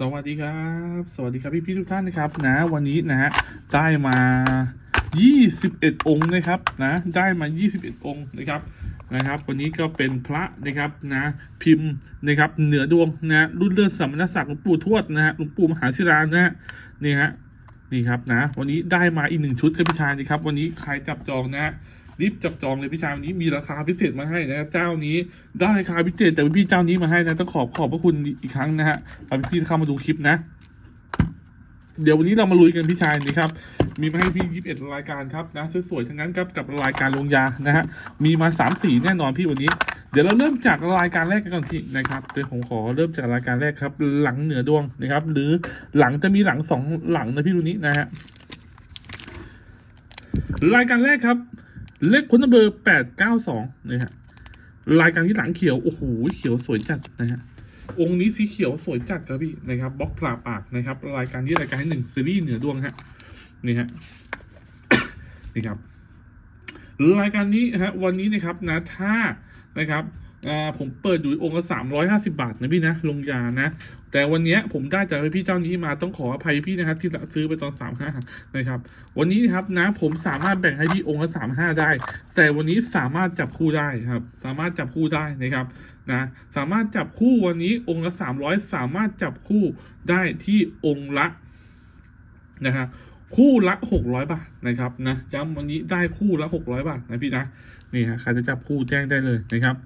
สวัสดีครับ สวัสดีครับพี่พี่ๆทุกท่านนะครับนะวันนี้นะฮะได้มา 21 องค์นะครับนะได้มา 21 องค์นะครับนะครับวันนี้ก็เป็นพระนะครับนะพิมพ์นะครับเหนือดวงนะรุ่นเลือดสมณศักดิ์หลวงปู่ทวดนะฮะหลวงปู่มหาศิลานะฮะนี่ฮะนี่ครับนะวันนี้ได้มาอีกหนึ่งชุดครับพี่ชายนะครับวันนี้ใครจับจองนะฮะ รีบจับจองเลยพี่ชายวันนี้มีราคาพิเศษมาให้นะเจ้านี้ได้ราคาพิเศษแต่พี่เจ้านี้มาให้นะต้องขอบขอบพระคุณอีกครั้งนะฮะตอนพี่เข้ามาดูคลิปนะ เดี๋ยววันนี้เรามาลุยกันพี่ชายนะครับมีมาให้พี่ยีิบเอ็ดรายการครับนะสวยๆ ทั้งนั้นครับกับรายการลงยานะฮะมีมาสามสี่แน่นอนพี่วันนี้ เดี๋ยวเราเริ่มจากรายการแรกกันก่อนพี่นะครับเดี๋ยวผมขอเริ่มจากรายการแรกครับ หลังเหนือดวงนะครับ หรือหลังจะมีหลังสองหลังนะพี่ดูนี้นะฮะรายการแรกครับ เลขคนเบอร์แปดเก้าสองนะฮะรายการที่หลังเขียว โอ้โหเขียวสวยจัดนะฮะองค์นี้สีเขียวสวยจัดครับพี่นะครับบล็อกปลาปากนะครับ รายการที่รายการที่หนึ่งซีรีส์เหนือดวงฮะนี่ฮะนี่ครับรายการนี้ฮะวันนี้นะครับนะถ้านะครับ อ่าผมเปิดอยู่องค์ละสามร้อยห้าสิบาทนะพี่นะลงยานะ แต่วันนี้ผมได้จากพี่เจ้านี้มาต้องขออภัยพี่นะครับ ที่ซื้อไปตอนสามห้านะครับ วันนี้นะครับนะผมสามารถแบ่งให้พี่องค์ละสามห้าได้ แต่วันนี้สามารถจับคู่ได้ครับ สามารถจับคู่ได้นะครับนะสามารถจับคู่วันนี้องค์ละสามร้อยสามารถจับคู่ได้ที่องค์ละนะฮะคู่ละหกร้อยบาทนะครับนะจำวันนี้ได้คู่ละหกร้อยบาทนะพี่นะนี่ฮะใครจะจับคู่แจ้งได้เลยนะครับ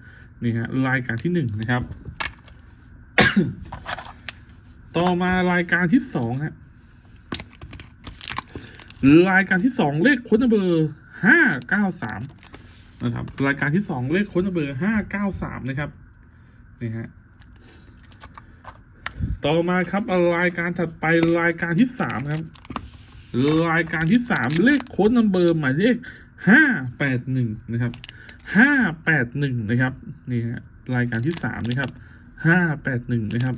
นี่ฮะรายการที่หนึ่งนะครับ ต่อมารายการที่สองฮะรายการที่สองเลขค้นเบอร์ห้าเก้าสามนะครับ รายการที่สองเลขค้นเบอร์ห้าเก้าสามนะครับนี่ฮะต่อมาครับรายการถัดไปรายการที่สามครับ รายการที่สามเลขโค้ดนัมเบอร์หมายเลขห้าแปดหนึ่งนะครับ ห้าแปดหนึ่งนะครับนี่ฮะรายการที่สามนะครับห้าแปดหนึ่งนะครับ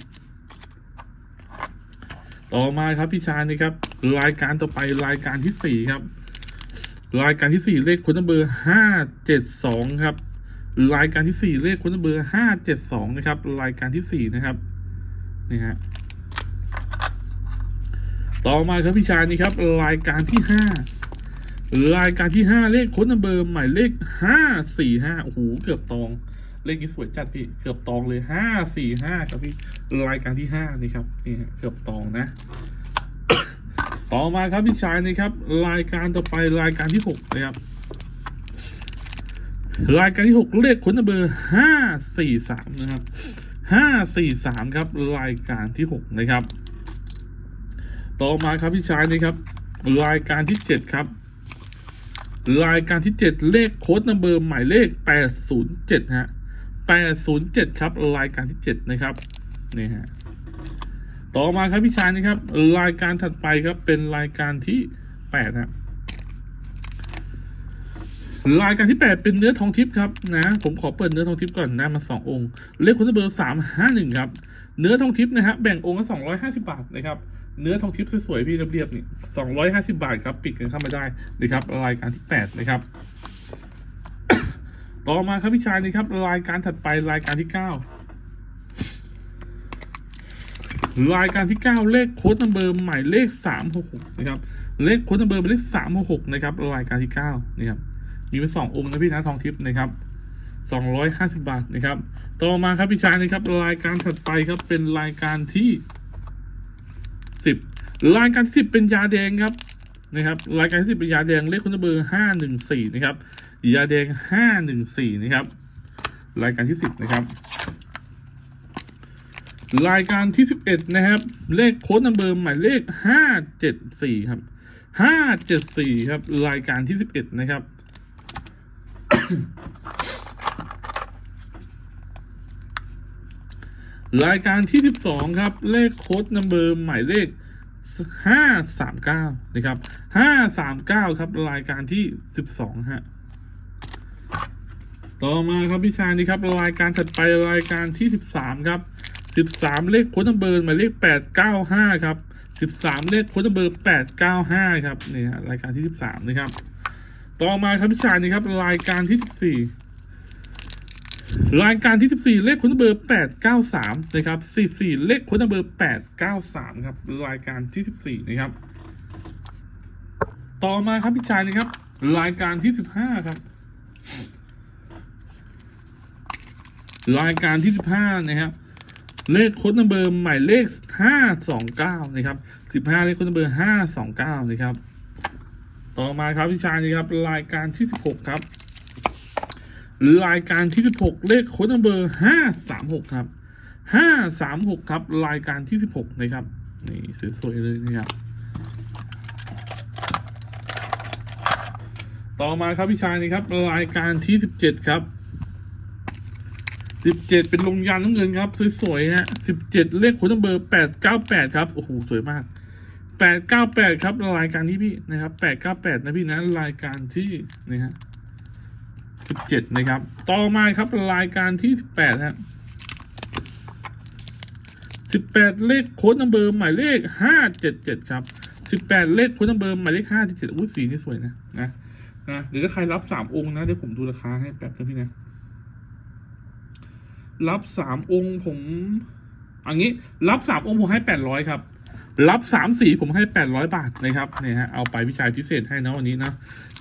ต่อมาครับพี่ชายนะครับ รายการต่อไปรายการที่สี่ครับ รายการที่สี่เลขคนเบอร์ห้าเจ็ดสองครับ รายการที่สี่เลขคนเบอร์ห้าเจ็ดสองนะครับ รายการที่สี่นะครับนี่ฮะต่อมาครับพี่ชายนี่ครับ รายการที่ห้า รายการที่ห้าเลขค้นเบอร์หมายเลขห้าสี่ห้าโอ้โหเกือบตอง เลขนี้สวยจัดพี่เกือบตองเลยห้าสี่ห้าครับพี่รายการที่ห้านี่ครับนี่ฮะเกือบตองนะ ต่อมาครับพี่ชายนะครับ รายการต่อไปรายการที่หกนะครับรายการที่หกเลขค้นเบอร์ห้าสี่สามนะครับห้าสี่สามครับรายการที่หกนะครับ ต่อมาครับพี่ชายนะครับ รายการที่เจ็ดครับ รายการที่เจ็ดเลขโค้ดนัมเบอร์หมายเลขแปดศูนย์เจ็ดฮะแปดศูนย์เจ็ดครับ รายการที่เจ็ดนะครับนี่ฮะต่อมาครับพี่ชายนะครับ รายการถัดไปครับเป็นรายการที่แปดนะรายการที่แปดเป็นเนื้อทองทิพย์ครับนะผมขอเปิดเนื้อทองทิพย์ก่อนนะมาสององค์ เลขคุณเบอร์สามห้าหนึ่งครับ เนื้อทองทิพย์นะฮะแบ่งองค์ละสองร้อยห้าสิบาทนะครับ เนื้อทองทิพย์สวยๆพี่เรียบๆนี่สองร้อยห้าสิบาทครับ ปิดกันเข้ามาได้นะครับรายการที่แปดนะครับ ต่อมาครับพี่ชายนะครับ รายการถัดไปรายการที่เก้ารายการที่เก้าเลขโค้ดนัมเบอร์หมายเลขสามหกหกนะครับ เลขโค้ดนัมเบอร์เป็นเลขสามหกหกนะครับ รายการที่เก้านะครับ มีเป็นสององค์นะพี่นะทองทิพย์นะครับสองร้อยห้าสิบาทนะครับ ต่อมาครับพี่ชายนะครับ รายการถัดไปครับเป็นรายการที่ สิบรายการที่สิบเป็นยาแดงครับนะครับรายการที่สิบเป็นยาแดงเลขค้ดนัมเบอร์ห้าหนึ่งสี่นะครับยาแดงห้าหนึ่งสี่นะครับ รายการที่สิบนะครับ รายการที่สิบเอ็ดนะครับ เลขโค้ดนัมเบอร์หมายเลขห้าเจ็ดสี่ครับห้าเจ็ดสี่ครับ รายการที่สิบเอ็ดนะครับ รายการที่สิบสองครับ เลขโค้ดนัมเบอร์หมายเลขห้าสามเก้านะครับห้าสามเก้าครับ รายการที่สิบสองฮะ ต่อมาครับพี่ชายนี่ครับ รายการถัดไปรายการที่สิบสามครับสิบสามเลขโค้ดนัมเบอร์หมายเลขแปดเก้าห้าครับสิบสามเลขโค้ดนัมเบอร์แปดเก้าห้าครับนี่ฮะรายการที่สิบสามนะครับ ต่อมาครับพี่ชายนี่ครับ รายการที่สิบสี่ รายการที่ 14 เลขค้นเบอร์ 893 นะครับ 44 เลขค้นเบอร์ 893 ครับ รายการที่ 14 นะครับ ต่อมาครับพี่ชายนะครับ รายการที่ 15 ครับ รายการที่ 15 นะครับ เลขค้นเบอร์หมายเลข 529 นะครับ 15 เลขค้นเบอร์ 529 นะครับ ต่อมาครับพี่ชายนะครับ รายการที่ 16 ครับ รายการที่ 16 เลขโค้ดเบอร์ 536 ครับ 536 ครับ รายการที่ 16 นะครับ นี่สวยๆเลยนะครับ ต่อมาครับพี่ชายนะครับ รายการที่ 17 ครับ 17 เป็นลงยันน้ำเงินครับ สวยๆฮะ17 เลขโค้ดเบอร์ 898 ครับ โอ้โห สวยมาก898 ครับ รายการที่พี่นะครับ 898 นะพี่นะ รายการที่นะฮะ สิบเจ็ดนะครับ ต่อมาครับรายการที่สิบแปดฮะสิบแปดเลขโค้ดนัมเบอร์หมายเลขห้าเจ็ดเจ็ดครับสิบแปดเลขโค้ดนัมเบอร์หมายเลขห้าเจ็ดเจ็ดอุ้ยสีนี่สวยนะนะนะเดี๋ยวถ้าใครรับสามองค์นะเดี๋ยวผมดูราคาให้แป๊บนึงพี่นะรับสามองค์ผมอันนี้รับสามองค์ผมให้แปดร้อยครับ รับสามสีผมให้แปดร้อยบาทนะครับเนี่ยฮะเอาไปพี่ชายพิเศษให้นะวันนี้นะ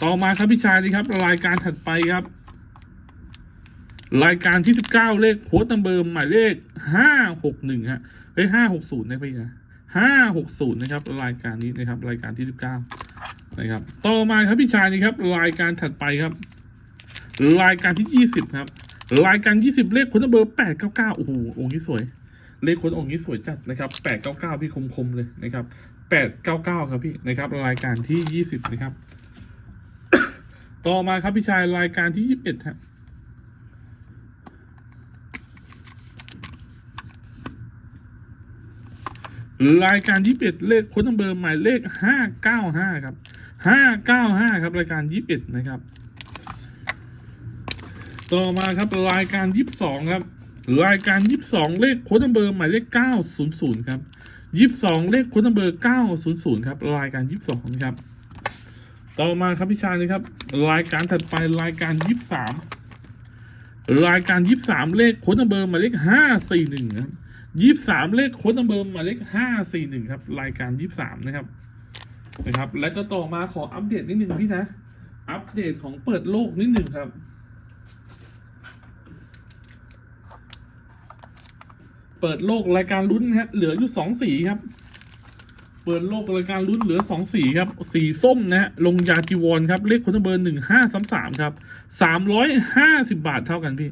ต่อมาครับพี่ชายนี่ครับ รายการถัดไปครับ รายการที่สิบเก้าเลขโค้ดนัมเบอร์หมายเลขห้าหกหนึ่งฮะเฮ้ยห้าหกศูนย์นะพี่นะห้าหกศูนย์นะครับ รายการนี้นะครับ รายการที่สิบเก้านะครับ ต่อมาครับพี่ชายนี่ครับ รายการถัดไปครับ รายการที่ยี่สิบครับ รายการยี่สิบเลขโค้ดนัมเบอร์แปดเก้าเก้าโอ้โหองค์นี้สวย เลขโค้ดองค์นี้สวยจัดนะครับแปดเก้าเก้าพี่คมๆเลยนะครับแปดเก้าเก้าครับพี่นะครับ รายการที่ยี่สิบนะครับ ต่อมาครับพี่ชายรายการที่ยี่สิบเอ็ดฮะ รายการยี่สิบเอ็ดเลขค้ดนัมเบอร์หมายเลขห้าเก้าห้าครับห้าเก้าห้าครับรายการยี่สิบเอ็ดนะครับ ต่อมาครับรายการยี่สิบสองครับรายการยี่สิบสองเลขค้ดนัมเบอร์หมายเลขเก้าศูนย์ศูนย์ครับยี่สิบสองเลขค้ดนัมเบอร์เก้าศูนย์ศูนย์ครับรายการยี่สิบสองครับ ต่อมาครับพี่ชายนะครับ รายการถัดไปรายการยี่สามรายการยี่สามเลขค้ดนัมเบอร์หมายเลขห้าสี่หนึ่งครับ ยี่สามเลขโค้ดนัมเบอร์หมายเลขห้าสี่หนึ่งครับ รายการยี่สามนะครับนะครับ และก็ต่อมาขออัปเดตนิดหนึ่งพี่นะ อัปเดตของเปิดโลกนิดหนึ่งครับ เปิดโลกรายการลุ้นนะฮะเหลืออยู่สองสีครับ เปิดโลกรายการลุ้นเหลือสองสีครับ สีส้มนะฮะลงยาจีวรครับ เลขคนเบอร์หนึ่งห้าสามสามครับสามร้อยห้าสิบาทเท่ากันพี่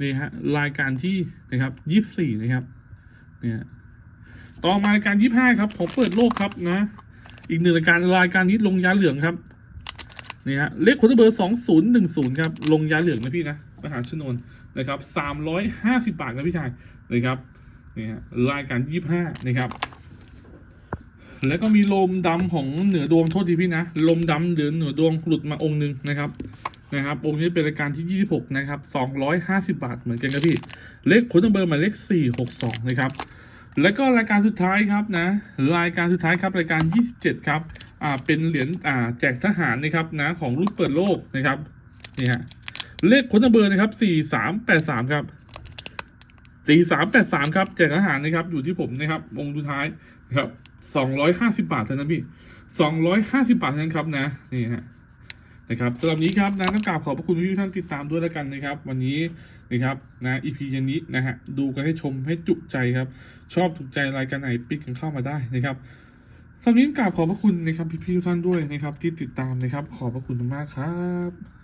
นี่ฮะรายการที่นะครับยี่สี่นะครับ เนี่ยต่อมารายการยี่ห้าครับผมเปิดโลกครับนะ อีกหนึ่งรายการรายการนี้ลงยาเหลืองครับนี่ฮะเลขคนเบอร์สองศูนย์หนึ่งศูนย์ครับ ลงยาเหลืองนะพี่นะมหาชนนนะครับสามร้อยห้าสิบบาทครับพี่ชายนะครับนี่ฮะรายการยี่ห้านะครับ แล้วก็มีลมดำของเหนือดวงโทษทีพี่นะ ลมดำเหนือเหนือดวงหลุดมาองค์หนึ่งนะครับ นะครับองค์นี้เป็นรายการที่ 26 นะครับ 250 บาทเหมือนกันครับพี่ เลขโค้ดเบอร์หมายเลข 462 นะครับ แล้วก็รายการสุดท้ายครับนะ รายการสุดท้ายครับรายการ 27 ครับ อ่า เป็นเหรียญ อ่า แจกทหารนะครับนะของรุ่นเปิดโลกนะครับ นี่ฮะ เลขโค้ดเบอร์นะครับ 4383 ครับสี่สามแปดสามครับ แจกอาหารนะครับ อยู่ที่ผมนะครับวงสุดท้ายนะครับสองร้อยห้าสิบาทเท่านั้นพี่สองร้อยห้าสิบาทเท่านั้นครับนะ นี่ฮะ นะครับสำหรับนี้ครับนะต้องกราบขอบพระคุณทุกท่านติดตามด้วยแล้วกันนะครับ วันนี้นะครับนะอีพียันนี้นะฮะดูกันให้ชมให้จุใจครับ ชอบถูกใจรายการไหนปิดกันเข้ามาได้นะครับสำหรับนี้กราบขอบพระคุณนะครับพี่ๆทุกท่านด้วยนะครับที่ติดตามนะครับ ขอบพระคุณมากครับ